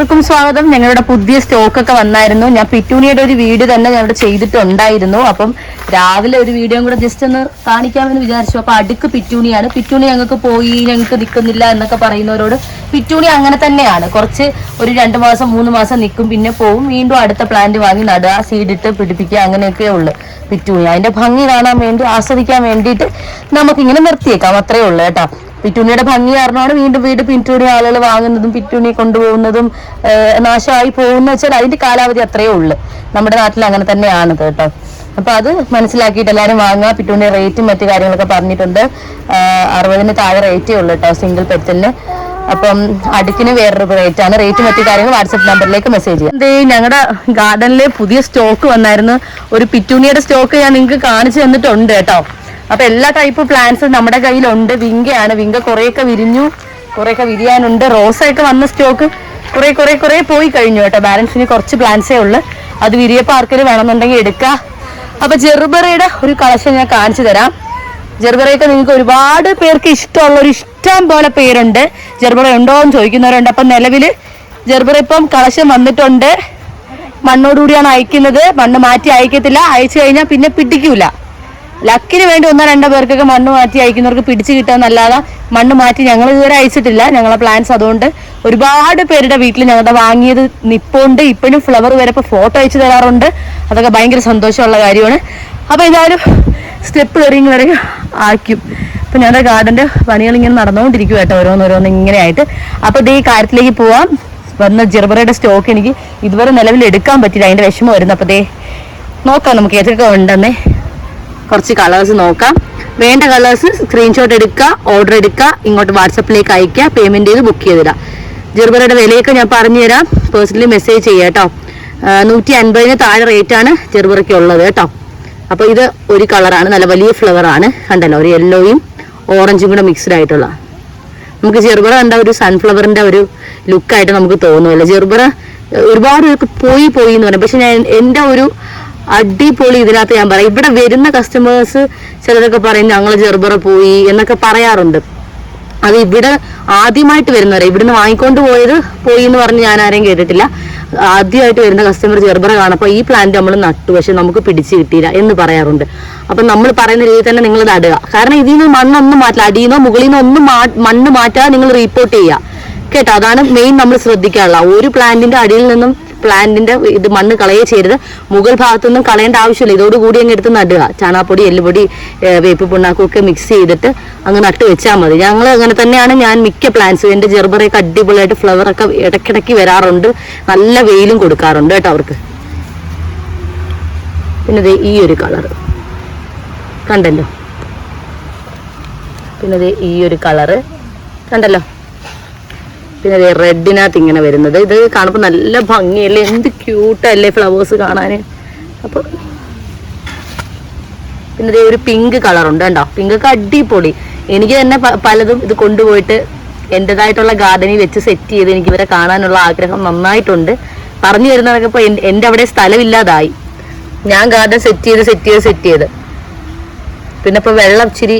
എല്ലാവർക്കും സ്വാഗതം. ഞങ്ങളുടെ പുതിയ സ്റ്റോക്ക് ഒക്കെ വന്നായിരുന്നു. ഞാൻ പിറ്റൂണിയുടെ ഒരു വീഡിയോ തന്നെ ഞങ്ങളുടെ ചെയ്തിട്ടുണ്ടായിരുന്നു. അപ്പം രാവിലെ ഒരു വീഡിയോ കൂടെ ജസ്റ്റ് ഒന്ന് കാണിക്കാമെന്ന് വിചാരിച്ചു. അപ്പൊ അടുക്ക് പിറ്റൂണിയാണ്. പിറ്റൂണി ഞങ്ങൾക്ക് പോയി ഞങ്ങൾക്ക് നിൽക്കുന്നില്ല എന്നൊക്കെ പറയുന്നവരോട് പിറ്റൂണി അങ്ങനെ തന്നെയാണ്. കുറച്ച് ഒരു രണ്ട് മാസം മൂന്ന് മാസം നിൽക്കും പിന്നെ പോവും. വീണ്ടും അടുത്ത പ്ലാന്റ് വാങ്ങി നടുക സീഡിട്ട് പിടിപ്പിക്കുക അങ്ങനെയൊക്കെ ഉള്ളു പിറ്റൂണി. അതിന്റെ ഭംഗി കാണാൻ വേണ്ടി ആസ്വദിക്കാൻ വേണ്ടിയിട്ട് നമുക്കിങ്ങനെ നിർത്തിയേക്കാം. അത്രേ ഉള്ളു കേട്ടോ. പിറ്റൂണിയുടെ ഭംഗി കാരണമാണ് വീണ്ടും വീണ്ടും പിറ്റൂണി ആളുകൾ വാങ്ങുന്നതും പിറ്റൂണി കൊണ്ടുപോകുന്നതും നാശമായി പോകുന്ന വെച്ചാൽ അതിന്റെ കാലാവധി അത്രയേ ഉള്ളു. നമ്മുടെ നാട്ടിൽ അങ്ങനെ തന്നെയാണ് കേട്ടോ. അപ്പൊ അത് മനസ്സിലാക്കിയിട്ട് എല്ലാവരും വാങ്ങുക. പിറ്റൂണി റേറ്റും മറ്റു കാര്യങ്ങളൊക്കെ പറഞ്ഞിട്ടുണ്ട്. അറുപതിന് താഴെ റേറ്റേ ഉള്ളു കേട്ടോ സിംഗിൾ പെറ്റലിന് അപ്പം അടുക്കിന് വേറൊരു റേറ്റ് ആണ്. റേറ്റ് മറ്റു കാര്യങ്ങൾ വാട്സപ്പ് നമ്പറിലേക്ക് മെസ്സേജ് ചെയ്യാം. എന്തേ ഞങ്ങളുടെ ഗാർഡനിലെ പുതിയ സ്റ്റോക്ക് വന്നായിരുന്നു. ഒരു പിറ്റൂണിയുടെ സ്റ്റോക്ക് ഞാൻ നിങ്ങൾക്ക് കാണിച്ചു തന്നിട്ടുണ്ട് കേട്ടോ. അപ്പൊ എല്ലാ ടൈപ്പ് പ്ലാന്റ്സ് നമ്മുടെ കയ്യിലുണ്ട്. വിങ്കയാണ്. വിങ്ക കുറെയൊക്കെ വിരിഞ്ഞു. കുറെയൊക്കെ വിരിയാനുണ്ട്. റോസയൊക്കെ വന്ന സ്റ്റോക്ക് കുറെ കുറെ കുറെ പോയി കഴിഞ്ഞു കേട്ടോ. ബാലൻസിന് കുറച്ച് പ്ലാന്റ്സേ ഉള്ളു. അത് വിരിയപ്പോൾ പാർക്കിൽ വേണമെന്നുണ്ടെങ്കിൽ എടുക്കുക അപ്പൊ ജെർബറയുടെ ഒരു കളക്ഷൻ ഞാൻ കാണിച്ചു തരാം. ജെർബറയൊക്കെ നിങ്ങൾക്ക് ഒരുപാട് പേർക്ക് ഇഷ്ടമുള്ള ഒരു ഇഷ്ടം പോലെ പേരുണ്ട്. ജെർബറ ഉണ്ടോ എന്ന് ചോദിക്കുന്നവരുണ്ട്. അപ്പം നിലവിൽ ജെർബറ ഇപ്പം കളക്ഷൻ വന്നിട്ടുണ്ട്. മണ്ണോടുകൂടിയാണ് അയക്കുന്നത്. മണ്ണ് മാറ്റി അയക്കത്തില്ല. അയച്ചു കഴിഞ്ഞാൽ പിന്നെ പിടിക്കൂല. ലക്കിന് വേണ്ടി ഒന്നോ രണ്ടോ പേർക്കൊക്കെ മണ്ണ് മാറ്റി അയക്കുന്നവർക്ക് പിടിച്ചു കിട്ടാന്നല്ലാതെ മണ്ണ് മാറ്റി ഞങ്ങൾ ഇതുവരെ അയച്ചിട്ടില്ല. ഞങ്ങളെ പ്ലാൻസ് അതുകൊണ്ട് ഒരുപാട് പേരുടെ വീട്ടിൽ ഞങ്ങളുടെ വാങ്ങിയത് നിപ്പുണ്ട്. ഇപ്പോഴും ഫ്ലവർ വരെ ഇപ്പോൾ ഫോട്ടോ അയച്ചു തരാറുണ്ട്. അതൊക്കെ ഭയങ്കര സന്തോഷമുള്ള കാര്യമാണ്. അപ്പോൾ ഏതായാലും സ്റ്റെപ്പ് കയറി വരെ ആക്കും. അപ്പം ഞങ്ങളുടെ ഗാർഡന്റെ പണികൾ ഇങ്ങനെ നടന്നുകൊണ്ടിരിക്കും കേട്ടോ ഓരോന്നോരോന്ന് ഇങ്ങനെയായിട്ട് അപ്പോൾ ഇത് ഈ കാര്യത്തിലേക്ക് പോവാം. വന്ന ജെർബറയുടെ സ്റ്റോക്ക് എനിക്ക് ഇതുവരെ നിലവിൽ എടുക്കാൻ പറ്റില്ല അതിന്റെ വിഷമം വരുന്നു. അപ്പോൾ ദേ നോക്കാം നമുക്ക് ഏതൊക്കെ ഉണ്ടെന്നേ. കുറച്ച് കളേഴ്സ് നോക്കാം. വേണ്ട കളേഴ്സ് സ്ക്രീൻഷോട്ട് എടുക്കുക ഓർഡർ എടുക്കുക ഇങ്ങോട്ട് വാട്സപ്പിലേക്ക് അയക്കുക പേയ്മെന്റ് ചെയ്ത് ബുക്ക് ചെയ്തിടാം ജെർബറയുടെ വിലയൊക്കെ ഞാൻ പറഞ്ഞു തരാം പേഴ്സണലി മെസ്സേജ് ചെയ്യാം കേട്ടോ. നൂറ്റി അൻപതിന് താഴെ റേറ്റ് ആണ് ജെർബറയ്ക്ക് ഉള്ളത് കേട്ടോ. അപ്പോൾ ഇത് ഒരു കളറാണ് നല്ല വലിയ ഫ്ലവർ ആണ്. കണ്ടല്ലോ ഒരു യെല്ലോയും ഓറഞ്ചും കൂടെ മിക്സ്ഡ് ആയിട്ടുള്ള. നമുക്ക് ജെർബറ കണ്ട ഒരു സൺഫ്ലവറിന്റെ ഒരു ലുക്കായിട്ട് നമുക്ക് തോന്നുമല്ലോ. ഏഹ്, ഒരുപാട് പോയി പോയി എന്ന് പറയും. പക്ഷെ ഞാൻ എന്റെ ഒരു അടിപൊളി ഇതിനകത്ത് ഞാൻ പറയാം. ഇവിടെ വരുന്ന കസ്റ്റമേഴ്സ് ചിലരൊക്കെ പറയും ഞങ്ങൾ ജെർബറ പോയി എന്നൊക്കെ പറയാറുണ്ട്. അത് ഇവിടെ ആദ്യമായിട്ട് വരുന്നവരെ ഇവിടുന്ന് വാങ്ങിക്കൊണ്ട് പോയത് പോയി എന്ന് പറഞ്ഞ് ഞാൻ ആരെയും കേട്ടിട്ടില്ല. ആദ്യമായിട്ട് വരുന്ന കസ്റ്റമർ ജെർബറ കാണപ്പോൾ ഈ പ്ലാന്റ് നമ്മൾ നട്ടു പക്ഷെ നമുക്ക് പിടിച്ച് കിട്ടിയില്ല എന്ന് പറയാറുണ്ട്. അപ്പം നമ്മൾ പറയുന്ന രീതിയിൽ തന്നെ നിങ്ങൾ നടുക. കാരണം ഇതിൽ നിന്ന് മണ്ണൊന്നും മാറ്റില്ല. അടിയിൽ നിന്നോ മുകളിൽ നിന്നോ ഒന്നും മണ്ണ് മാറ്റാതെ നിങ്ങൾ റിപ്പോർട്ട് ചെയ്യുക. കേട്ടോ? അതാണ് മെയിൻ നമ്മൾ ശ്രദ്ധിക്കാനുള്ള ഒരു പ്ലാന്റിന്റെ അടിയിൽ നിന്നും പ്ലാന്റിന്റെ ഇത് മണ്ണ് കളയേ ചെയ്യരുത്. മുകൾ ഭാഗത്തൊന്നും കളയേണ്ട ആവശ്യമില്ല. ഇതോടുകൂടി അങ്ങ് എടുത്ത് നടുക. ചാണാപ്പൊടി എല്ലുപൊടി വേപ്പ് പുണ്ണാക്കും ഒക്കെ മിക്സ് ചെയ്തിട്ട് അങ്ങ് നട്ട് വെച്ചാൽ മതി. ഞങ്ങൾ അങ്ങനെ തന്നെയാണ് ഞാൻ മിക്ക പ്ലാന്റ്സും എന്റെ ജെർബറയൊക്കെ അടിപൊളിയായിട്ട് ഫ്ലവർ ഒക്കെ ഇടയ്ക്കിടയ്ക്ക് വരാറുണ്ട്. നല്ല വെയിലും കൊടുക്കാറുണ്ട് കേട്ടോ അവർക്ക്. പിന്നെ ഈ ഒരു കളർ കണ്ടല്ലോ? പിന്നെ ഈ ഒരു കളറ് കണ്ടല്ലോ? പിന്നെ ദേ റെഡിനകത്ത് ഇങ്ങനെ വരുന്നത്. ഇത് കാണുമ്പോൾ നല്ല ഭംഗിയല്ലേ? എന്ത് ക്യൂട്ടല്ലേ ഫ്ലവേഴ്സ് കാണാൻ അപ്പോൾ പിന്നെ ദേ ഒരു പിങ്ക് കളറുണ്ട് കേട്ടോ പിങ്ക് ഒക്കെ അടിപൊളി. എനിക്ക് തന്നെ പലതും ഇത് കൊണ്ടുപോയിട്ട് എന്റെതായിട്ടുള്ള ഗാർഡനിൽ വെച്ച് സെറ്റ് ചെയ്ത് എനിക്ക് ഇവരെ കാണാനുള്ള ആഗ്രഹം നന്നായിട്ടുണ്ട്. പറഞ്ഞു വരുന്നതൊക്കെ ഇപ്പോൾ എന്റെ അവിടെ സ്ഥലമില്ലാതായി. ഞാൻ ഗാർഡൻ സെറ്റ് ചെയ്ത് സെറ്റ് ചെയ്ത് സെറ്റ് ചെയ്ത്. പിന്നെ ഇപ്പോൾ വെള്ളം ഇച്ചിരി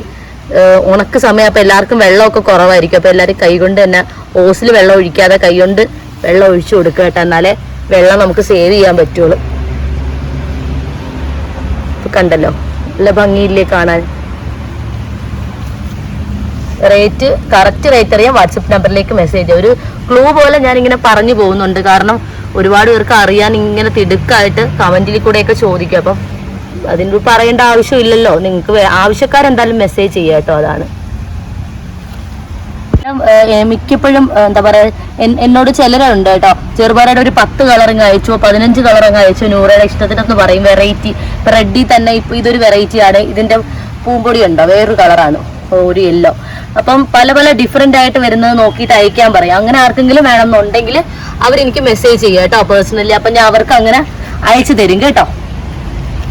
ഉണക്ക് സമയം അപ്പോൾ എല്ലാവർക്കും വെള്ളമൊക്കെ കുറവായിരിക്കും. അപ്പോൾ എല്ലാവരും കൈകൊണ്ട് തന്നെ ഓസിൽ വെള്ളം ഒഴിക്കാതെ കൈകൊണ്ട് വെള്ളം ഒഴിച്ചു കൊടുക്കുക കേട്ടോ. എന്നാലേ വെള്ളം നമുക്ക് സേവ് ചെയ്യാൻ പറ്റുള്ളൂ. ഇപ്പൊ കണ്ടല്ലോ? നല്ല ഭംഗിയില്ലേ കാണാൻ. റേറ്റ് കറക്റ്റ് റേറ്റ് അറിയാം വാട്സപ്പ് നമ്പറിലേക്ക് മെസ്സേജ് ഒരു ക്ലൂ പോലെ ഞാൻ ഇങ്ങനെ പറഞ്ഞു പോകുന്നുണ്ട്. കാരണം ഒരുപാട് പേർക്ക് അറിയാൻ ഇങ്ങനെ തിടുക്കായിട്ട് കമന്റിൽ കൂടെയൊക്കെ ചോദിക്കും. അപ്പം അതിന് പറയേണ്ട ആവശ്യമില്ലല്ലോ. നിങ്ങൾക്ക് ആവശ്യക്കാരെന്തായാലും മെസ്സേജ് ചെയ്യാം കേട്ടോ. അതാണ്. ഏഹ് മിക്കപ്പോഴും എന്താ പറയാ എന്നോട് ചിലരുണ്ട് കേട്ടോ. ചെറുപാറയുടെ ഒരു പത്ത് കളറിങ് അയച്ചു പതിനഞ്ച് കളറിങ് അയച്ചു നൂറയുടെ ഇഷ്ടത്തിനെന്ന് പറയും വെറൈറ്റി റെഡി തന്നെ ഇപ്പൊ ഇതൊരു വെറൈറ്റി ആണ്. ഇതിന്റെ പൂമ്പൊടി ഉണ്ടോ? വേറൊരു കളറാണ് ഒരു യെല്ലോ അപ്പം പല പല ഡിഫറെന്റ് ആയിട്ട് വരുന്നത് നോക്കിയിട്ട് അയക്കാൻ പറയും. അങ്ങനെ ആർക്കെങ്കിലും വേണമെന്നുണ്ടെങ്കിൽ അവരെനിക്ക് മെസ്സേജ് ചെയ്യുക കേട്ടോ പേഴ്സണലി അപ്പൊ ഞാൻ അവർക്ക് അങ്ങനെ അയച്ചു തരും കേട്ടോ.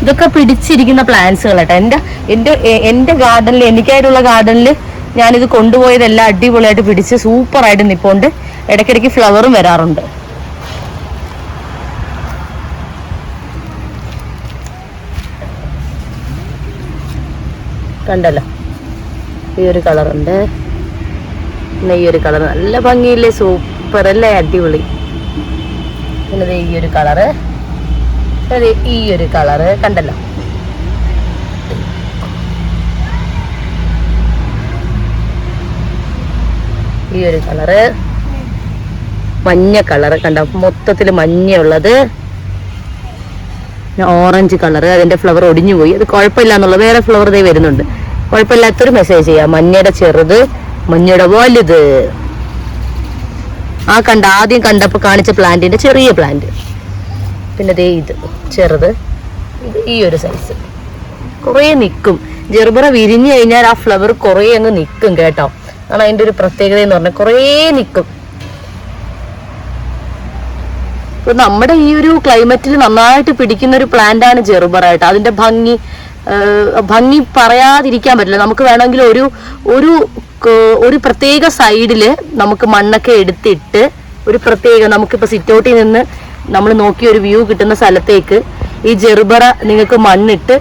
ഇതൊക്കെ പിടിച്ചിരിക്കുന്ന പ്ലാന്റ്സുകൾ കേട്ടോ എന്റെ എന്റെ എന്റെ ഗാർഡനിൽ എനിക്കായിട്ടുള്ള ഗാർഡനിൽ ഞാനിത് കൊണ്ടുപോയതെല്ലാം അടിപൊളിയായിട്ട് പിടിച്ച് സൂപ്പറായിട്ട് നിപ്പോണ്ട്. ഇടയ്ക്കിടയ്ക്ക് ഫ്ലവറും വരാറുണ്ട്. കണ്ടല്ലോ? ഈ ഒരു കളറുണ്ട്. പിന്നെ ഈ ഒരു കളർ നല്ല ഭംഗിയില്ലേ? സൂപ്പർ അല്ലേ അടിപൊളി. പിന്നെ ഈ ഒരു കളറ്. ഈ ഒരു കളറ്. കണ്ടല്ലോ? ഈ ഒരു കളറ്. മഞ്ഞ കളറ് കണ്ട? മൊത്തത്തിൽ മഞ്ഞയുള്ളത്. Orange colour. അതിന്റെ ഫ്ലവർ ഒടിഞ്ഞു പോയി. അത് കുഴപ്പമില്ല എന്നുള്ളത് വേറെ ഫ്ലവർ ഇതേ വരുന്നുണ്ട്. കുഴപ്പമില്ലാത്തൊരു മെസ്സേജ് ചെയ്യാം. മഞ്ഞയുടെ ചെറുത് മഞ്ഞയുടെ വലുത്. ആ കണ്ട ആദ്യം കണ്ടപ്പോൾ കാണിച്ച പ്ലാന്റിന്റെ ചെറിയ പ്ലാന്റ് പിന്നെ ദേ ഇത് ചെറുത്. ഇത് ഈ ഒരു സൈസ് കുറേ നിൽക്കും ജെർബറ വിരിഞ്ഞു കഴിഞ്ഞാൽ ആ ഫ്ലവർ കുറേ അങ്ങ് നിൽക്കും കേട്ടോ. ആണ് അതിന്റെ ഒരു പ്രത്യേകത എന്ന് പറഞ്ഞാൽ കുറേ നിൽക്കും. ഇപ്പൊ നമ്മുടെ ഈ ഒരു ക്ലൈമറ്റിൽ നന്നായിട്ട് പിടിക്കുന്ന ഒരു പ്ലാന്റ് ആണ് ജെറുബറായിട്ട് അതിന്റെ ഭംഗി ഭംഗി പറയാതിരിക്കാൻ പറ്റില്ല. നമുക്ക് വേണമെങ്കിൽ ഒരു ഒരു ഒരു പ്രത്യേക സൈഡിൽ നമുക്ക് മണ്ണൊക്കെ എടുത്തിട്ട് ഒരു പ്രത്യേക നമുക്കിപ്പോ സിറ്റൗട്ടിൽ നിന്ന് നമ്മൾ നോക്കിയ ഒരു വ്യൂ കിട്ടുന്ന സ്ഥലത്തേക്ക് ഈ ജെറുബറ നിങ്ങൾക്ക് മണ്ണിട്ട്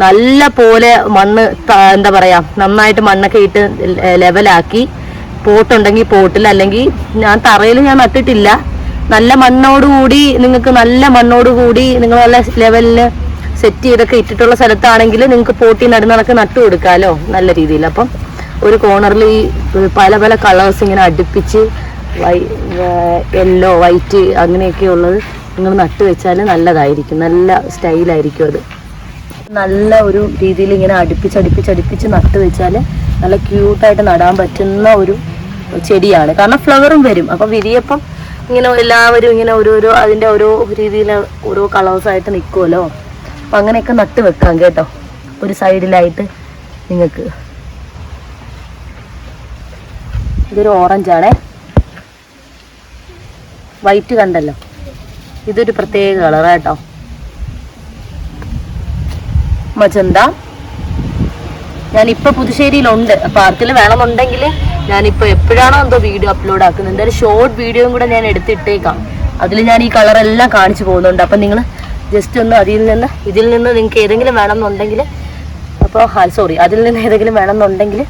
നല്ല പോലെ മണ്ണ് എന്താ പറയാ നന്നായിട്ട് മണ്ണൊക്കെ ഇട്ട് ലെവലാക്കി പോട്ടുണ്ടെങ്കിൽ പോട്ടിൽ അല്ലെങ്കിൽ ഞാൻ തറയിൽ ഞാൻ നട്ടിട്ടില്ല. നല്ല മണ്ണോടുകൂടി നിങ്ങൾക്ക് നല്ല മണ്ണോടുകൂടി നിങ്ങൾ നല്ല ലെവലിൽ സെറ്റ് ചെയ്തൊക്കെ ഇട്ടിട്ടുള്ള സ്ഥലത്താണെങ്കിൽ നിങ്ങൾക്ക് പോട്ടി നടുന്നതൊക്കെ നട്ടു കൊടുക്കാമല്ലോ നല്ല രീതിയിൽ. അപ്പം ഒരു കോർണറിൽ ഈ പല പല കളേഴ്സ് ഇങ്ങനെ അടുപ്പിച്ച് വൈ യെല്ലോ വൈറ്റ് അങ്ങനെയൊക്കെ ഉള്ളത് നിങ്ങൾ നട്ടു വെച്ചാൽ നല്ലതായിരിക്കും. നല്ല സ്റ്റൈലായിരിക്കും അത്. നല്ല ഒരു രീതിയിൽ ഇങ്ങനെ അടുപ്പിച്ച് അടുപ്പിച്ച് അടുപ്പിച്ച് നട്ട് വെച്ചാൽ നല്ല ക്യൂട്ടായിട്ട് നടാൻ പറ്റുന്ന ഒരു ചെടിയാണ്. കാരണം ഫ്ലവറും വരും. അപ്പം വിരിയപ്പം ഇങ്ങനെ എല്ലാവരും ഇങ്ങനെ ഓരോരോ അതിന്റെ ഓരോ രീതിയിൽ ഓരോ കളേഴ്സായിട്ട് നിൽക്കുമല്ലോ അപ്പം അങ്ങനെയൊക്കെ നട്ട് വെക്കാം കേട്ടോ. ഒരു സൈഡിലായിട്ട് നിങ്ങൾക്ക്. ഇതൊരു ഓറഞ്ചാണേ വൈറ്റ് കണ്ടല്ലോ. ഇതൊരു പ്രത്യേക കളറാട്ടോ മജന്ത ഞാനിപ്പോ പുതുശ്ശേരിയിലുണ്ട്. അപ്പൊ ആർക്കെങ്കിലും വേണമെന്നുണ്ടെങ്കിൽ ഞാനിപ്പോ എപ്പോഴാണോ എന്തോ വീഡിയോ അപ്ലോഡ് ആക്കുന്നത് എന്തായാലും ഷോർട്ട് വീഡിയോയും കൂടെ ഞാൻ എടുത്തിട്ടേക്കാം. അതിൽ ഞാൻ ഈ കളറെല്ലാം കാണിച്ചു പോകുന്നുണ്ട്. അപ്പം നിങ്ങൾ ജസ്റ്റ് ഒന്ന് അതിൽ നിന്ന് ഇതിൽ നിന്ന് നിങ്ങൾക്ക് ഏതെങ്കിലും വേണമെന്നുണ്ടെങ്കിൽ അപ്പോൾ സോറി അതിൽ നിന്ന് ഏതെങ്കിലും വേണമെന്നുണ്ടെങ്കിൽ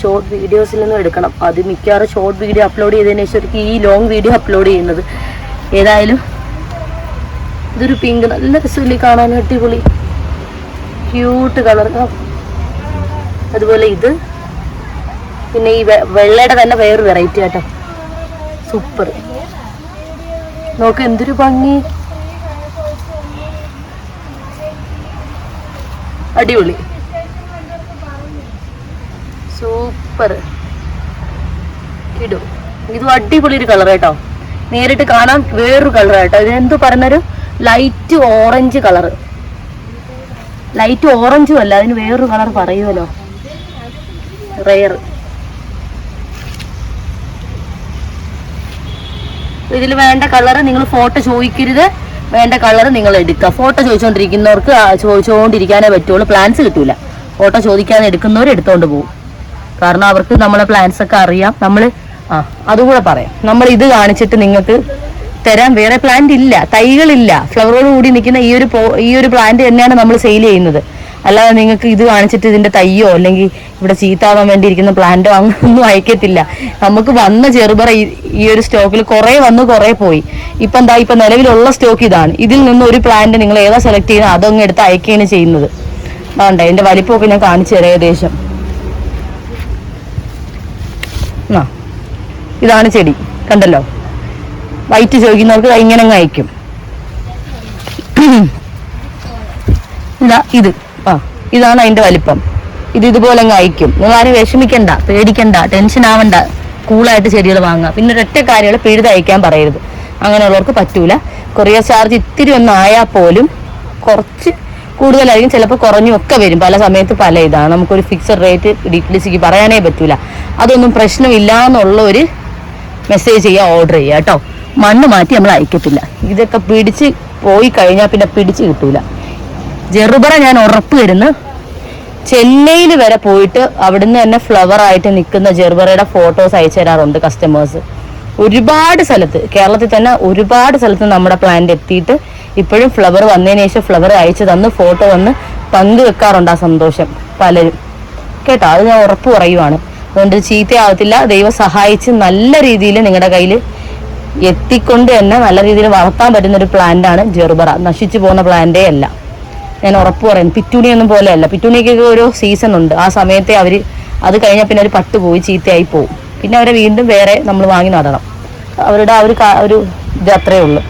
ഷോർട്ട് വീഡിയോസിൽ നിന്നും എടുക്കണം. അത് മിക്കവാറും ഷോർട്ട് വീഡിയോ അപ്ലോഡ് ചെയ്തതിന് ശേഷം ഈ ലോങ് വീഡിയോ അപ്ലോഡ് ചെയ്യുന്നത്. ഏതായാലും ഇതൊരു പിങ്ക് നല്ല രസമില്ലേ കാണാൻ? അടിപൊളി. ക്യൂട്ട് കളർ അതുപോലെ ഇത്. പിന്നെ ഈ വെള്ളയുടെ തന്നെ വേറൊരു വെറൈറ്റി ആട്ടോ. സൂപ്പർ നോക്ക് എന്തൊരു ഭംഗി. അടിപൊളി. സൂപ്പർ ഇടും ഇതും അടിപൊളി ഒരു കളർ കേട്ടോ നേരിട്ട് കാണാൻ വേറൊരു കളർ കേട്ടോ ഇത് പറഞ്ഞൊരു ലൈറ്റ് ഓറഞ്ച് കളറ് ലൈറ്റ് ഓറഞ്ചും അല്ല അതിന് വേറൊരു കളർ പറയുമല്ലോ റെയർ ഇതിൽ വേണ്ട കളർ നിങ്ങൾ ഫോട്ടോ ചോദിക്കരുത്. വേണ്ട കളർ നിങ്ങൾ എടുക്കുക. ഫോട്ടോ ചോദിച്ചുകൊണ്ടിരിക്കുന്നവർക്ക് ചോദിച്ചുകൊണ്ടിരിക്കാനേ പറ്റുള്ളൂ. പ്ലാൻസ് കിട്ടൂല. ഫോട്ടോ ചോദിക്കാൻ എടുക്കുന്നവർ എടുത്തോണ്ട് പോകും കാരണം അവർക്ക് നമ്മളെ പ്ലാൻസ് ഒക്കെ അറിയാം. നമ്മൾ ആ അതും കൂടെ പറയാം. നമ്മൾ ഇത് കാണിച്ചിട്ട് നിങ്ങൾക്ക് തരാൻ വേറെ പ്ലാന്റ് ഇല്ല തൈകളില്ല. ഫ്ലവറോട് കൂടി നിൽക്കുന്ന ഈ ഒരു ഈ ഒരു പ്ലാന്റ് തന്നെയാണ് നമ്മൾ സെയിൽ ചെയ്യുന്നത്. അല്ലാതെ നിങ്ങൾക്ക് ഇത് കാണിച്ചിട്ട് ഇതിന്റെ തയ്യോ അല്ലെങ്കിൽ ഇവിടെ ചീത്താവാൻ വേണ്ടി ഇരിക്കുന്ന പ്ലാന്റോ അങ്ങനൊന്നും അയക്കത്തില്ല. നമുക്ക് വന്ന ചെറുപറ ഈ- ഒരു സ്റ്റോക്കിൽ കുറെ വന്ന് കുറെ പോയി. ഇപ്പൊ എന്താ ഇപ്പൊ നിലവിലുള്ള സ്റ്റോക്ക് ഇതാണ്. ഇതിൽ നിന്ന് ഒരു പ്ലാന്റ് നിങ്ങൾ ഏതാ സെലക്ട് ചെയ്യുന്നത് അതങ്ങ് എടുത്ത് അയക്കുകയാണ് ചെയ്യുന്നത്. വേണ്ട എന്റെ വലിപ്പമൊക്കെ ഞാൻ കാണിച്ചു തരാം ഏകദേശം. ഇതാണ് ചെടി. കണ്ടല്ലോ? വൈറ്റ് ചോദിക്കുന്നവർക്ക് ഇങ്ങനെ അയക്കും. ഇതാ ഇത്. ആ ഇതാണ് അതിന്റെ വലിപ്പം. ഇത് ഇതുപോലെ അങ്ങ് അയക്കും. നിങ്ങൾ ആരും വിഷമിക്കണ്ട പേടിക്കണ്ട ടെൻഷൻ ആവണ്ട. കൂളായിട്ട് ചെടികൾ വാങ്ങുക. പിന്നെ ഒരൊറ്റ കാര്യങ്ങൾ പിഴുത് അയക്കാൻ പറയരുത്. അങ്ങനെയുള്ളവർക്ക് പറ്റൂല. കൊറിയർ ചാർജ് ഇത്തിരി ഒന്ന് ആയാൽ പോലും കുറച്ച് കൂടുതലായിരിക്കും. ചിലപ്പോൾ കുറഞ്ഞും ഒക്കെ വരും. പല സമയത്ത് പല ഇതാണ്. നമുക്കൊരു ഫിക്സഡ് റേറ്റ് ഡി പറയാനേ പറ്റൂല. അതൊന്നും പ്രശ്നമില്ല എന്നുള്ള ഒരു മെസ്സേജ് ചെയ്യുക ഓർഡർ ചെയ്യുക കേട്ടോ? മണ്ണ് മാറ്റി നമ്മൾ അയക്കത്തില്ല. ഇതൊക്കെ പിടിച്ച് പോയി കഴിഞ്ഞാൽ പിന്നെ പിടിച്ച് കിട്ടൂല. ജെറുബറ ഞാൻ ഉറപ്പ് വരുന്ന ചെന്നൈയിൽ വരെ പോയിട്ട് അവിടുന്ന് തന്നെ ഫ്ലവർ ആയിട്ട് നിൽക്കുന്ന ജെറുബറയുടെ ഫോട്ടോസ് അയച്ചു തരാറുണ്ട് കസ്റ്റമേഴ്സ് ഒരുപാട് സ്ഥലത്ത് കേരളത്തിൽ തന്നെ ഒരുപാട് സ്ഥലത്ത് നമ്മുടെ പ്ലാന്റ് എത്തിയിട്ട് ഇപ്പോഴും ഫ്ലവർ വന്നതിന് ശേഷം ഫ്ലവർ അയച്ചു തന്ന് ഫോട്ടോ വന്ന് പങ്കുവെക്കാറുണ്ട് ആ സന്തോഷം പലരും. കേട്ടോ അത് ഞാൻ ഉറപ്പ് പറയുവാണ്. അതുകൊണ്ട് ചീത്തയാവത്തില്ല ദൈവം സഹായിച്ച് നല്ല രീതിയിൽ നിങ്ങളുടെ കയ്യിൽ എത്തിക്കൊണ്ട് തന്നെ നല്ല രീതിയിൽ വളർത്താൻ പറ്റുന്ന ഒരു പ്ലാന്റ് ആണ് ജെറുബറ. നശിച്ചു പോകുന്ന പ്ലാന്റേ അല്ല. ഞാൻ ഉറപ്പ് പറയുന്നു. പിറ്റൂണിയൊന്നും പോലെയല്ല പിറ്റൂണിക്കൊക്കെ ഒരു സീസൺ ഉണ്ട്. ആ സമയത്തെ അവർ അത് കഴിഞ്ഞാൽ പിന്നെ അവർ പട്ട് പോയി ചീത്തയായി പോകും പിന്നെ അവരെ വീണ്ടും വേറെ നമ്മൾ വാങ്ങി നടണം. അവരുടെ ആ ഒരു ഒരു ഇത് അത്രയേ ഉള്ളൂ.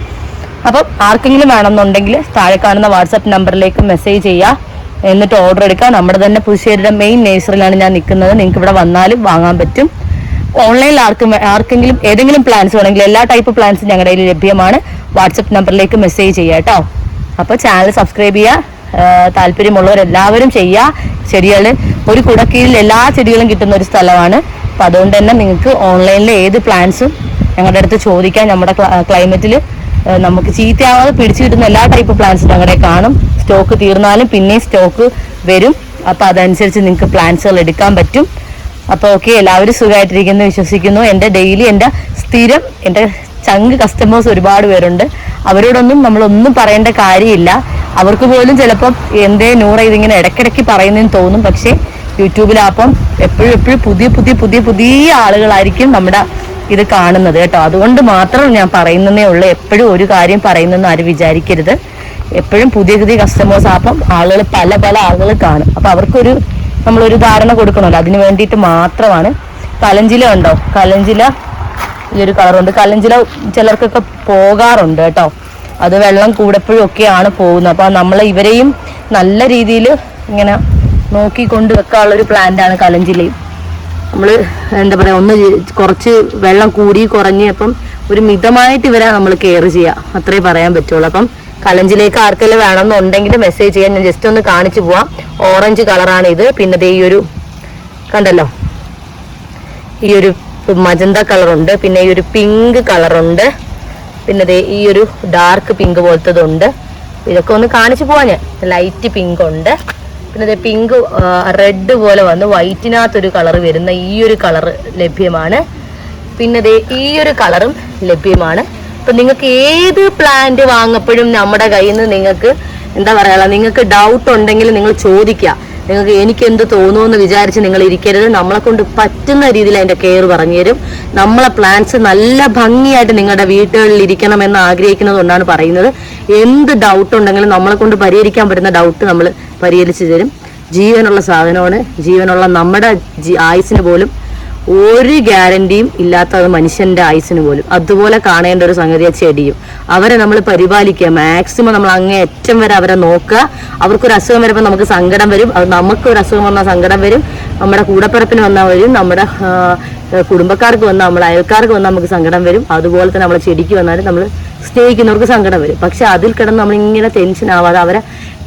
അപ്പം ആർക്കെങ്കിലും വേണമെന്നുണ്ടെങ്കിൽ താഴെ കാണുന്ന വാട്സപ്പ് നമ്പറിലേക്ക് മെസ്സേജ് ചെയ്യുക എന്നിട്ട് ഓർഡർ എടുക്കുക നമ്മുടെ തന്നെ പുതുശ്ശേരിയുടെ മെയിൻ നേഴ്സറിയിലാണ് ഞാൻ നിൽക്കുന്നത്. നിങ്ങൾക്ക് ഇവിടെ വന്നാലും വാങ്ങാൻ പറ്റും. ഓൺലൈനിൽ ആർക്കും ആർക്കെങ്കിലും ഏതെങ്കിലും പ്ലാൻസ് വേണമെങ്കിൽ എല്ലാ ടൈപ്പ് പ്ലാൻസും ഞങ്ങളുടെ കയ്യിൽ ലഭ്യമാണ്. വാട്സപ്പ് നമ്പറിലേക്ക് മെസ്സേജ് ചെയ്യുക കേട്ടോ. അപ്പോൾ ചാനൽ സബ്സ്ക്രൈബ് ചെയ്യുക താല്പര്യമുള്ളവരെല്ലാവരും ചെയ്യുക. ചെടികൾ ഒരു കുടക്കീഴിൽ എല്ലാ ചെടികളും കിട്ടുന്ന ഒരു സ്ഥലമാണ്. അപ്പം അതുകൊണ്ട് തന്നെ നിങ്ങൾക്ക് ഓൺലൈനിലെ ഏത് പ്ലാൻസും ഞങ്ങളുടെ അടുത്ത് ചോദിക്കാം. നമ്മുടെ ക്ലൈമറ്റിൽ നമുക്ക് ചീത്തയാവാതെ പിടിച്ചു കിട്ടുന്ന എല്ലാ ടൈപ്പ് പ്ലാന്റ്സും ഞങ്ങളുടെ കാണും. സ്റ്റോക്ക് തീർന്നാലും പിന്നെയും സ്റ്റോക്ക് വരും. അപ്പം അതനുസരിച്ച് നിങ്ങൾക്ക് പ്ലാന്റ്സുകൾ എടുക്കാൻ പറ്റും. അപ്പോൾ ഓക്കെ എല്ലാവരും സുഖമായിട്ടിരിക്കുന്നു വിശ്വസിക്കുന്നു. എന്റെ ഡെയിലി എന്റെ സ്ഥിരം എന്റെ ചങ്ക് കസ്റ്റമേഴ്സ് ഒരുപാട് പേരുണ്ട്. അവരോടൊന്നും നമ്മളൊന്നും പറയേണ്ട കാര്യമില്ല. അവർക്ക് പോലും ചിലപ്പം എന്തേ നൂറ ഇതിങ്ങനെ ഇടയ്ക്കിടയ്ക്ക് പറയുന്നതെന്ന് തോന്നും. പക്ഷേ യൂട്യൂബിലാപ്പം എപ്പോഴും എപ്പോഴും പുതിയ പുതിയ പുതിയ പുതിയ ആളുകളായിരിക്കും നമ്മുടെ ഇത് കാണുന്നത് കേട്ടോ. അതുകൊണ്ട് മാത്രം ഞാൻ പറയുന്നതേ ഉള്ളൂ. എപ്പോഴും ഒരു കാര്യം പറയുന്നെന്ന് ആരും വിചാരിക്കരുത്. എപ്പോഴും പുതിയ പുതിയ കസ്റ്റമേഴ്സ് ആപ്പം ആളുകൾ പല പല ആളുകൾ കാണും. അപ്പൊ അവർക്കൊരു നമ്മളൊരു ധാരണ കൊടുക്കണമല്ലോ. അതിന് വേണ്ടിയിട്ട് മാത്രമാണ് കലഞ്ചില ഉണ്ടോ? കലഞ്ചില ഈ ഒരു കളറുണ്ട്. കലഞ്ചില ചിലർക്കൊക്കെ പോകാറുണ്ട് കേട്ടോ. അത് വെള്ളം കൂടപ്പോഴും ഒക്കെയാണ് പോകുന്നത്. അപ്പൊ നമ്മൾ ഇവരെയും നല്ല രീതിയിൽ ഇങ്ങനെ നോക്കിക്കൊണ്ട് വെക്കാനുള്ള ഒരു പ്ലാന്റ് ആണ് കലഞ്ചിലയും നമ്മൾ എന്താ പറയാ ഒന്ന് കുറച്ച് വെള്ളം കൂടി കുറഞ്ഞ് അപ്പം ഒരു മിതമായിട്ട് ഇവരെ നമ്മൾ കെയർ ചെയ്യുക അത്രേ പറയാൻ പറ്റുള്ളൂ. അപ്പം കലഞ്ചിലേക്ക് ആർക്കെല്ലാം വേണമെന്നുണ്ടെങ്കിൽ മെസ്സേജ് ചെയ്യാൻ ഞാൻ ജസ്റ്റ് ഒന്ന് കാണിച്ചു പോവാം. ഓറഞ്ച് കളറാണ് ഇത്. പിന്നെ ഈ ഒരു കണ്ടല്ലോ? ഈ ഒരു മജന്ത കളറുണ്ട് പിന്നെ ഈ ഒരു പിങ്ക് കളറുണ്ട് പിന്നെ ഈ ഒരു ഡാർക്ക് പിങ്ക് പോലത്തതുണ്ട് ഇതൊക്കെ ഒന്ന് കാണിച്ചു പോവാ ഞാൻ. ലൈറ്റ് പിങ്ക് ഉണ്ട്. പിന്നെ പിങ്ക് റെഡ് പോലെ വന്ന് വൈറ്റിനകത്തൊരു കളർ വരുന്ന ഈ ഒരു കളർ ലഭ്യമാണ്. പിന്നെ ഈ ഒരു കളറും ലഭ്യമാണ്. അപ്പൊ നിങ്ങൾക്ക് ഏത് പ്ലാന്റ് വാങ്ങപ്പോഴും നമ്മുടെ കയ്യിൽ നിന്ന് നിങ്ങൾക്ക് എന്താ പറയാ നിങ്ങൾക്ക് ഡൗട്ട് ഉണ്ടെങ്കിൽ നിങ്ങൾ ചോദിക്കുക. നിങ്ങൾക്ക് എനിക്ക് എന്ത് തോന്നുമെന്ന് വിചാരിച്ച് നിങ്ങൾ ഇരിക്കരുത്. നമ്മളെ കൊണ്ട് പറ്റുന്ന രീതിയിൽ അതിന്റെ കെയർ പറഞ്ഞു തരും. നമ്മളെ പ്ലാന്റ്സ് നല്ല ഭംഗിയായിട്ട് നിങ്ങളുടെ വീട്ടുകളിൽ ഇരിക്കണമെന്ന് ആഗ്രഹിക്കുന്നത് കൊണ്ടാണ് പറയുന്നത്. എന്ത് ഡൗട്ട് ഉണ്ടെങ്കിലും നമ്മളെ കൊണ്ട് പരിഹരിക്കാൻ പറ്റുന്ന ഡൗട്ട് നമ്മൾ പരിഹരിച്ചു തരും. ജീവനുള്ള സാധനമാണ്. ജീവനുള്ള നമ്മുടെ ആയുസിന് പോലും ഒരു ഗ്യാരണ്ടിയും ഇല്ലാത്തത് മനുഷ്യന്റെ ആയുസിന് പോലും. അതുപോലെ കാണേണ്ട ഒരു സംഗതിയാണ് ചെടിയും. അവരെ നമ്മൾ പരിപാലിക്കുക. മാക്സിമം നമ്മൾ അങ്ങേ അറ്റം വരെ അവരെ നോക്കുക. അവർക്കൊരു അസുഖം വരുമ്പോൾ നമുക്ക് സങ്കടം വരും. അത് നമുക്ക് ഒരു അസുഖം വന്നാൽ സങ്കടം വരും. നമ്മുടെ കൂടപ്പിറപ്പിന് വന്നാൽ വരും. നമ്മുടെ കുടുംബക്കാർക്ക് വന്നാൽ നമ്മുടെ അയൽക്കാർക്ക് വന്നാൽ നമുക്ക് സങ്കടം വരും. അതുപോലെ തന്നെ നമ്മളെ ചെടിക്ക് വന്നാലും നമ്മൾ സ്നേഹിക്കുന്നവർക്ക് സങ്കടം വരും. പക്ഷെ അതിൽ കിടന്ന് നമ്മൾ ഇങ്ങനെ ടെൻഷൻ ആവാതെ അവരെ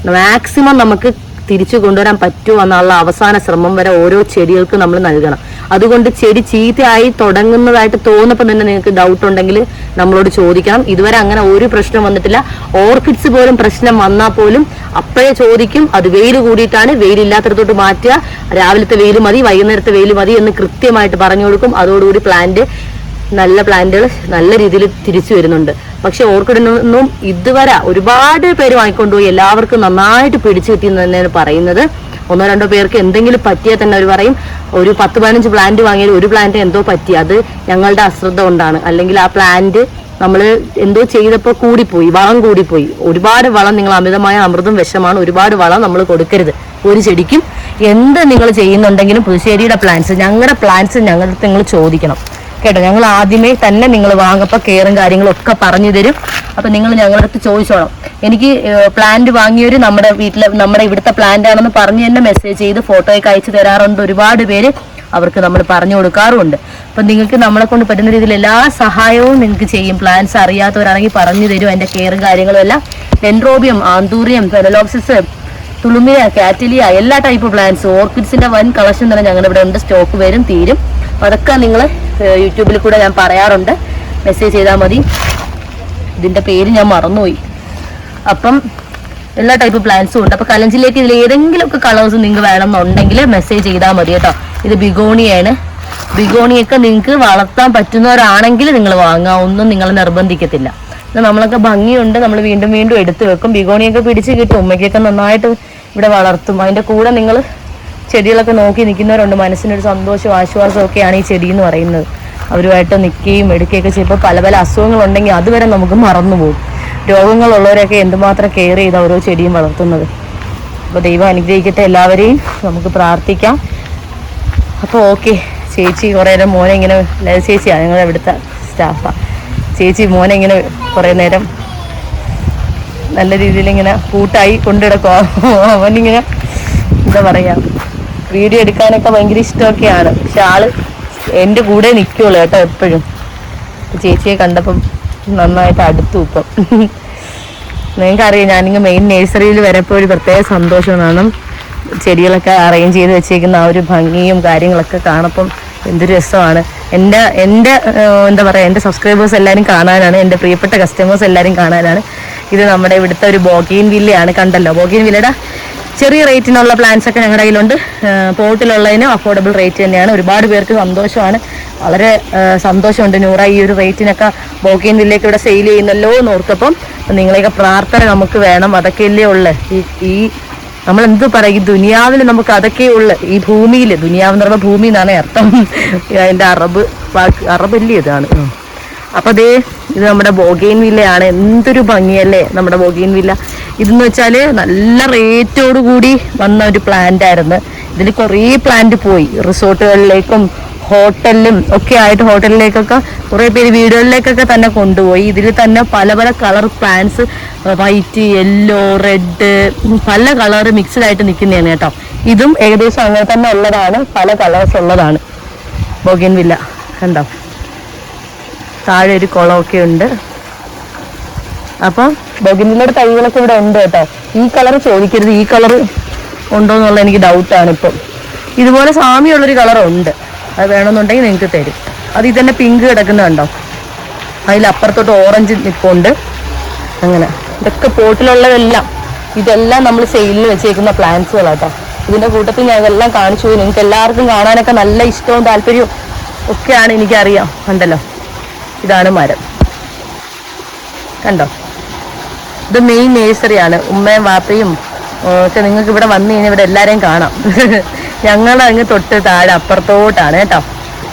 മാക്സിമം നമുക്ക് തിരിച്ചു കൊണ്ടുവരാൻ പറ്റുമോ എന്നുള്ള അവസാന ശ്രമം വരെ ഓരോ ചെടികൾക്കും നമ്മൾ നൽകണം. അതുകൊണ്ട് ചെടി ചീത്തയായി തുടങ്ങുന്നതായിട്ട് തോന്നപ്പോൾ തന്നെ നിങ്ങൾക്ക് ഡൗട്ട് ഉണ്ടെങ്കിൽ നമ്മളോട് ചോദിക്കണം. ഇതുവരെ അങ്ങനെ ഒരു പ്രശ്നം വന്നിട്ടില്ല. ഓർക്കിഡ്സ് പോലും പ്രശ്നം വന്നാൽ പോലും അപ്പോഴേ ചോദിക്കും. അത് വെയിൽ കൂടിയിട്ടാണ്. വെയിലില്ലാത്തടത്തോട്ട് മാറ്റുക. രാവിലത്തെ വെയിൽ മതി വൈകുന്നേരത്തെ വെയിൽ മതി എന്ന് കൃത്യമായിട്ട് പറഞ്ഞു കൊടുക്കും. അതോടുകൂടി പ്ലാന്റ് നല്ല പ്ലാന്റുകൾ നല്ല രീതിയിൽ തിരിച്ചു വരുന്നുണ്ട്. പക്ഷെ ഓർക്കിഡിനൊന്നും ഇതുവരെ ഒരുപാട് പേര് വാങ്ങിക്കൊണ്ടുപോയി എല്ലാവർക്കും നന്നായിട്ട് പിടിച്ചു കിട്ടിയെന്ന് തന്നെയാണ് പറയുന്നത്. ഒന്നോ രണ്ടോ പേർക്ക് എന്തെങ്കിലും പറ്റിയാൽ തന്നെ അവർ പറയും ഒരു പത്ത് പതിനഞ്ച് പ്ലാന്റ് വാങ്ങിയാൽ ഒരു പ്ലാന്റ് എന്തോ പറ്റി അത് ഞങ്ങളുടെ അശ്രദ്ധ കൊണ്ടാണ്. അല്ലെങ്കിൽ ആ പ്ലാന്റ് നമ്മൾ എന്തോ ചെയ്തപ്പോൾ കൂടിപ്പോയി വളം കൂടിപ്പോയി. ഒരുപാട് വളം നിങ്ങൾ അമിതമായ അമൃതും വിഷമാണ് ഒരുപാട് വളം നമ്മൾ കൊടുക്കരുത്. ഒരു ചെടിക്കും എന്ത് നിങ്ങൾ ചെയ്യുന്നുണ്ടെങ്കിലും പുതുശ്ശേരിയുടെ പ്ലാന്റ്സ് ഞങ്ങളുടെ പ്ലാന്റ്സ് ഞങ്ങളുടെ നിങ്ങൾ ചോദിക്കണം. കേട്ടോ ഞങ്ങൾ ആദ്യമേ തന്നെ നിങ്ങൾ വാങ്ങപ്പോൾ കെയറും കാര്യങ്ങളും ഒക്കെ പറഞ്ഞു തരും. അപ്പൊ നിങ്ങൾ ഞങ്ങളുടെ അടുത്ത് ചോദിച്ചോളാം. എനിക്ക് പ്ലാന്റ് വാങ്ങിയൊരു നമ്മുടെ വീട്ടിലെ നമ്മുടെ ഇവിടുത്തെ പ്ലാന്റ് ആണെന്ന് പറഞ്ഞ് തന്നെ മെസ്സേജ് ചെയ്ത് ഫോട്ടോയൊക്കെ അയച്ചു തരാറുണ്ട് ഒരുപാട് പേര്. അവർക്ക് നമ്മൾ പറഞ്ഞു കൊടുക്കാറുമുണ്ട്. അപ്പൊ നിങ്ങൾക്ക് നമ്മളെ കൊണ്ട് പറ്റുന്ന രീതിയിൽ എല്ലാ സഹായവും നിങ്ങൾക്ക് ചെയ്യും. പ്ലാന്റ്സ് അറിയാത്തവരാണെങ്കിൽ പറഞ്ഞു തരും അതിന്റെ കെയറും കാര്യങ്ങളും എല്ലാം. ഡെൻഡ്രോബിയം ആന്തൂറിയം പെനലോക്സിസ് തുളുമിയ കാറ്റലിയ എല്ലാ ടൈപ്പ് പ്ലാന്റ്സ് ഓർക്കിഡ്സിന്റെ വൻ കളക്ഷൻ തന്നെ ഞങ്ങളുടെ ഇവിടെ ഉണ്ട്. സ്റ്റോക്ക് വരും തീരും. അതൊക്കെ നിങ്ങൾ യൂട്യൂബിൽ കൂടെ ഞാൻ പറയാറുണ്ട്. മെസ്സേജ് ചെയ്താൽ മതി. ഇതിന്റെ പേര് ഞാൻ മറന്നുപോയി. അപ്പം എല്ലാ ടൈപ്പ് പ്ലാന്റ്സും ഉണ്ട്. അപ്പം കലഞ്ചിലേക്ക് ഇതിൽ ഏതെങ്കിലുമൊക്കെ കളേഴ്സ് നിങ്ങൾക്ക് വേണമെന്നുണ്ടെങ്കിൽ മെസ്സേജ് ചെയ്താൽ മതി കേട്ടോ. ഇത് ബിഗോണിയാണ്. ബിഗോണിയൊക്കെ നിങ്ങൾക്ക് വളർത്താൻ പറ്റുന്നവരാണെങ്കിൽ നിങ്ങൾ വാങ്ങാം ഒന്നും നിങ്ങൾ നിർബന്ധിക്കത്തില്ല. നമ്മളൊക്കെ ഭംഗിയുണ്ട്. നമ്മൾ വീണ്ടും വീണ്ടും എടുത്തു വെക്കും. ബിഗോണിയൊക്കെ പിടിച്ച് കിട്ടും. ഉമ്മയ്ക്കൊക്കെ നന്നായിട്ട് ഇവിടെ വളർത്തും. അതിന്റെ കൂടെ നിങ്ങൾ ചെടികളൊക്കെ നോക്കി നിൽക്കുന്നവരുണ്ട്. മനസ്സിനൊരു സന്തോഷവും ആശ്വാസവും ഒക്കെയാണ് ഈ ചെടി എന്ന് പറയുന്നത്. അവരുമായിട്ട് നിൽക്കുകയും എടുക്കുകയൊക്കെ ചെയ്യുമ്പോൾ പല പല അസുഖങ്ങളുണ്ടെങ്കിൽ അതുവരെ നമുക്ക് മറന്നു പോകും. രോഗങ്ങളുള്ളവരെയൊക്കെ എന്തുമാത്രം കെയർ ചെയ്ത് ഓരോ ചെടിയും വളർത്തുന്നത്. അപ്പോൾ ദൈവം അനുഗ്രഹിക്കട്ടെ എല്ലാവരെയും. നമുക്ക് പ്രാർത്ഥിക്കാം. അപ്പോൾ ഓക്കെ. ചേച്ചി കുറേ നേരം മോനെ ഇങ്ങനെ ചേച്ചിയാണ് ഞങ്ങളുടെ ഇവിടുത്തെ സ്റ്റാഫാണ് ചേച്ചി മോനെ ഇങ്ങനെ കുറേ നേരം നല്ല രീതിയിൽ ഇങ്ങനെ കൂട്ടായി കൊണ്ടിടക്കുക അവനിങ്ങനെ എന്താ പറയാ വീഡിയോ എടുക്കാനൊക്കെ ഭയങ്കര ഇഷ്ടമൊക്കെയാണ്. പക്ഷെ ആൾ എന്റെ കൂടെ നിൽക്കുള്ളൂ കേട്ടോ എപ്പോഴും. ചേച്ചിയെ കണ്ടപ്പം നന്നായിട്ട് അടുത്തു ഇപ്പം. നിങ്ങൾക്കറിയാം ഞാനിങ്ങ് മെയിൻ നേഴ്സറിയിൽ വരപ്പോൾ ഒരു പ്രത്യേക സന്തോഷമാണ് ചെടികളൊക്കെ അറേഞ്ച് ചെയ്ത് വെച്ചേക്കുന്ന ആ ഒരു ഭംഗിയും കാര്യങ്ങളൊക്കെ കാണപ്പം എന്തൊരു രസമാണ്. എന്റെ എന്റെ എന്താ പറയുക എന്റെ സബ്സ്ക്രൈബേഴ്സ് എല്ലാവരും കാണാനാണ് എന്റെ പ്രിയപ്പെട്ട കസ്റ്റമേഴ്സ് എല്ലാവരും കാണാനാണ്. ഇത് നമ്മുടെ ഇവിടുത്തെ ഒരു ബോഗീൻ വില്ലയാണ് കണ്ടല്ലോ. ബോഗീൻ വില്ലയുടെ ചെറിയ റേറ്റിനുള്ള പ്ലാൻസ് ഒക്കെ ഞങ്ങളുടെ കയ്യിലുണ്ട്. പോട്ടിലുള്ളതിന് അഫോർഡബിൾ റേറ്റ് തന്നെയാണ്. ഒരുപാട് പേർക്ക് സന്തോഷമാണ്. വളരെ സന്തോഷമുണ്ട് നൂറ ഈ ഒരു റേറ്റിനൊക്കെ വില്ലയൊക്കെ ഇവിടെ സെയിൽ ചെയ്യുന്നല്ലോ എന്ന് ഓർത്തപ്പം നിങ്ങളെയൊക്കെ പ്രാർത്ഥന നമുക്ക് വേണം. അതൊക്കെയല്ലേ ഉള്ളു. ഈ ഈ നമ്മൾ എന്ത് പറയും? ഈ ദുനിയാവിൽ നമുക്ക് അതൊക്കെ ഉള്ളു. ഈ ഭൂമിയിൽ ദുനിയാവ് എന്ന് പറയുമ്പോൾ ഭൂമി എന്നാണ് അർത്ഥം. അതിന്റെ അറബ് വാക്ക് അറബല്ലേ ഇതാണ്. ഉം. അപ്പൊ ദേ ഇത് നമ്മുടെ ബോഗെയിൻ വില്ലയാണ്. എന്തൊരു ഭംഗിയല്ലേ നമ്മുടെ ബോഗെയിൻ വില്ല. ഇതെന്ന് വെച്ചാൽ നല്ല റേറ്റോട് കൂടി വന്ന ഒരു പ്ലാന്റ് ആയിരുന്നു. ഇതിൽ കുറേ പ്ലാന്റ് പോയി. റിസോർട്ടുകളിലേക്കും ഹോട്ടലിലും ഒക്കെ ആയിട്ട് ഹോട്ടലിലേക്കൊക്കെ കുറേ പേര് വീടുകളിലേക്കൊക്കെ തന്നെ കൊണ്ടുപോയി. ഇതിൽ തന്നെ പല പല colour plants white yellow red പല കളർ മിക്സ്ഡ് ആയിട്ട് നിൽക്കുന്നതാണ് കേട്ടോ. ഇതും ഏകദേശം അങ്ങനെ തന്നെ ഉള്ളതാണ്. പല കളേഴ്സ് ഉള്ളതാണ്. ബോഗിൻ വില്ല. കണ്ടോ? താഴെ ഒരു കുളമൊക്കെ ഉണ്ട്. അപ്പം ബഗിനിലൊരു തൈകളൊക്കെ ഇവിടെ ഉണ്ട് കേട്ടോ. ഈ കളർ ചോദിക്കരുത് ഈ കളർ ഉണ്ടോ എന്നുള്ള എനിക്ക് ഡൗട്ടാണ് ഇപ്പം. ഇതുപോലെ സാമ്യമുള്ളൊരു കളർ ഉണ്ട് അത് വേണമെന്നുണ്ടെങ്കിൽ നിങ്ങൾക്ക് തരും. അത് ഇതന്നെ പിങ്ക് കിടക്കുന്ന കണ്ടോ? അതിലപ്പുറത്തോട്ട് ഓറഞ്ച് നിൽപ്പുണ്ട് അങ്ങനെ. ഇതൊക്കെ പോട്ടിലുള്ളതെല്ലാം ഇതെല്ലാം നമ്മൾ സെയിലിൽ വെച്ചേക്കുന്ന പ്ലാന്റ്സുകളാട്ടോ ഇതിന്റെ കൂട്ടത്തിൽ ഞാൻ ഇതെല്ലാം കാണിച്ചു നിങ്ങൾക്ക് എല്ലാവർക്കും കാണാനൊക്കെ നല്ല ഇഷ്ടവും താല്പര്യവും ഒക്കെയാണ് എനിക്കറിയാം. കണ്ടല്ലോ ഇതാണ് മരം. കണ്ടോ? ഇത് മെയിൻ നേഴ്സറിയാണ് ഉമ്മയും വാപ്പയും ഒക്കെ നിങ്ങൾക്ക് ഇവിടെ വന്നു കഴിഞ്ഞാൽ ഇവിടെ എല്ലാവരെയും കാണാം. ഞങ്ങൾ അങ്ങ് തൊട്ട് താഴെ അപ്പുറത്തോട്ടാണ് കേട്ടോ.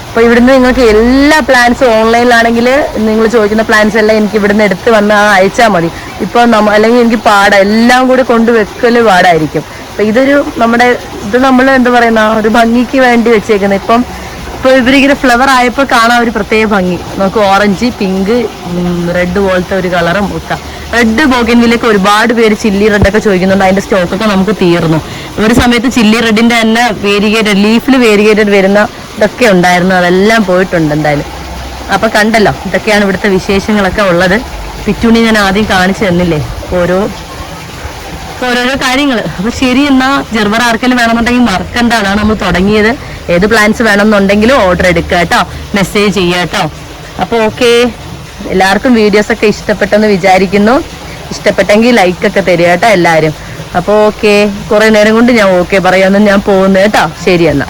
അപ്പോൾ ഇവിടുന്ന് നിങ്ങൾക്ക് എല്ലാ പ്ലാൻസും ഓൺലൈനിലാണെങ്കിൽ നിങ്ങൾ ചോദിക്കുന്ന പ്ലാൻസ് എല്ലാം എനിക്ക് ഇവിടുന്ന് എടുത്ത് വന്ന് അയച്ചാൽ മതി. ഇപ്പോൾ നമ്മ അല്ലെങ്കിൽ എനിക്ക് പാടാം എല്ലാം കൂടി കൊണ്ട് വെക്കൽ പാടായിരിക്കും. അപ്പോൾ ഇതൊരു നമ്മുടെ ഇത് നമ്മൾ എന്താ പറയുന്ന ഒരു ഭംഗിക്ക് വേണ്ടി വെച്ചേക്കുന്നത് ഇപ്പം ഇപ്പോൾ ഇവരിങ്ങനെ ഫ്ലവർ ആയപ്പോൾ കാണാൻ ഒരു പ്രത്യേക ഭംഗി. നമുക്ക് ഓറഞ്ച് പിങ്ക് റെഡ് പോലത്തെ ഒരു കളറും ഒക്കെ റെഡ് ബോഗൻവില്ലൊക്കെ ഒരുപാട് പേര് ചില്ലി റെഡൊക്കെ ചോദിക്കുന്നുണ്ട്. അതിന്റെ സ്റ്റോക്കൊക്കെ നമുക്ക് തീർന്നു. ഒരു സമയത്ത് ചില്ലി റെഡിന്റെ തന്നെ വേരിഗേറ്റഡ് ലീഫിൽ വേരിഗേറ്റഡ് വരുന്ന ഇതൊക്കെ ഉണ്ടായിരുന്നു. അതെല്ലാം പോയിട്ടുണ്ട് എന്തായാലും. അപ്പൊ കണ്ടല്ലോ ഇതൊക്കെയാണ് ഇവിടുത്തെ വിശേഷങ്ങളൊക്കെ ഉള്ളത്. പിറ്റുണി ഞാൻ ആദ്യം കാണിച്ചു തന്നില്ലേ ഓരോ ഓരോരോ കാര്യങ്ങൾ അപ്പൊ ശരി എന്നാ ജെർവർ ആർക്കെങ്കിലും വേണമെന്നുണ്ടെങ്കിൽ മറക്കണ്ട. അതാണ് നമ്മൾ തുടങ്ങിയത്. ഏത് പ്ലാൻസ് വേണമെന്നുണ്ടെങ്കിലും ഓർഡർ എടുക്കുക കേട്ടോ. മെസ്സേജ് ചെയ്യുക കേട്ടോ. അപ്പോൾ ഓക്കെ എല്ലാവർക്കും വീഡിയോസ് ഒക്കെ ഇഷ്ടപ്പെട്ടെന്ന് വിചാരിക്കുന്നു. ഇഷ്ടപ്പെട്ടെങ്കിൽ ലൈക്ക് ഒക്കെ തരിക കേട്ടോ എല്ലാവരും അപ്പോൾ ഓക്കെ കുറേ നേരം കൊണ്ട് ഞാൻ ഓക്കെ പറയാമെന്ന് ഞാൻ പോകുന്നു കേട്ടോ. ശരി എന്നാ.